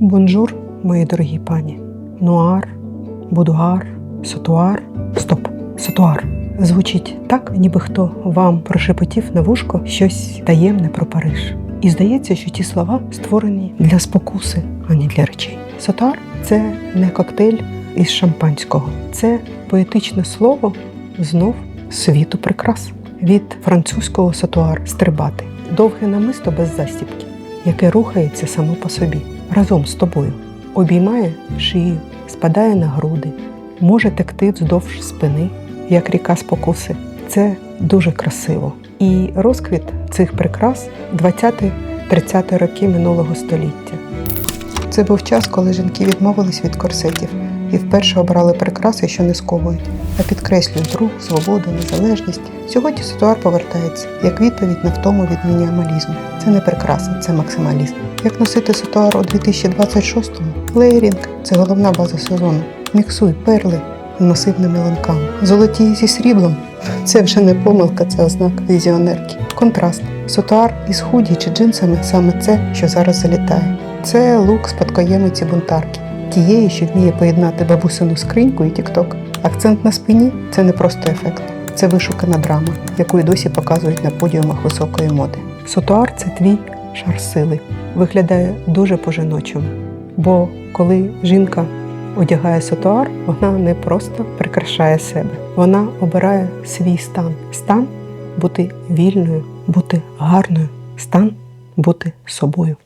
Бонжур, мої дорогі пані. Нуар, будуар, сотуар. Стоп, сотуар. Звучить так, ніби хто вам прошепотів на вушко щось таємне про Париж. І здається, що ті слова створені для спокуси, а не для речей. Сотуар це не коктейль із шампанського, це поетичне слово знов світу прикрас. Від французького сатуар стрибати, довге намисто без застібки, яке рухається само по собі, разом з тобою, обіймає шию, спадає на груди, може текти вздовж спини, як ріка спокуси. Це дуже красиво. І розквіт цих прикрас 20-30 роки минулого століття. Це був час, коли жінки відмовились від корсетів і вперше обрали прикраси, що не сковують, а підкреслюють рух, свободу, незалежність. Сьогодні ситуар повертається як відповідь на втому від мінімалізму. Це не прикраса, це максималізм. Як носити ситуар у 2026-му? Леєрінг це головна база сезону. Міксуй перли масивними ланками. Золоті зі сріблом це вже не помилка, це ознака візіонерки. Контраст. Сотуар із худі чи джинсами саме це, що зараз залітає. Це лук спадкоємиці бунтарки, тієї, що вміє поєднати бабусину скриньку і тікток. Акцент на спині це не просто ефект, це вишукана драма, яку й досі показують на подіумах високої моди. Сотуар це твій шар сили. Виглядає дуже по-жіночому. Бо коли жінка одягає сотуар, вона не просто прикрашає себе, вона обирає свій стан. Стан бути вільною, бути гарною, стан бути собою.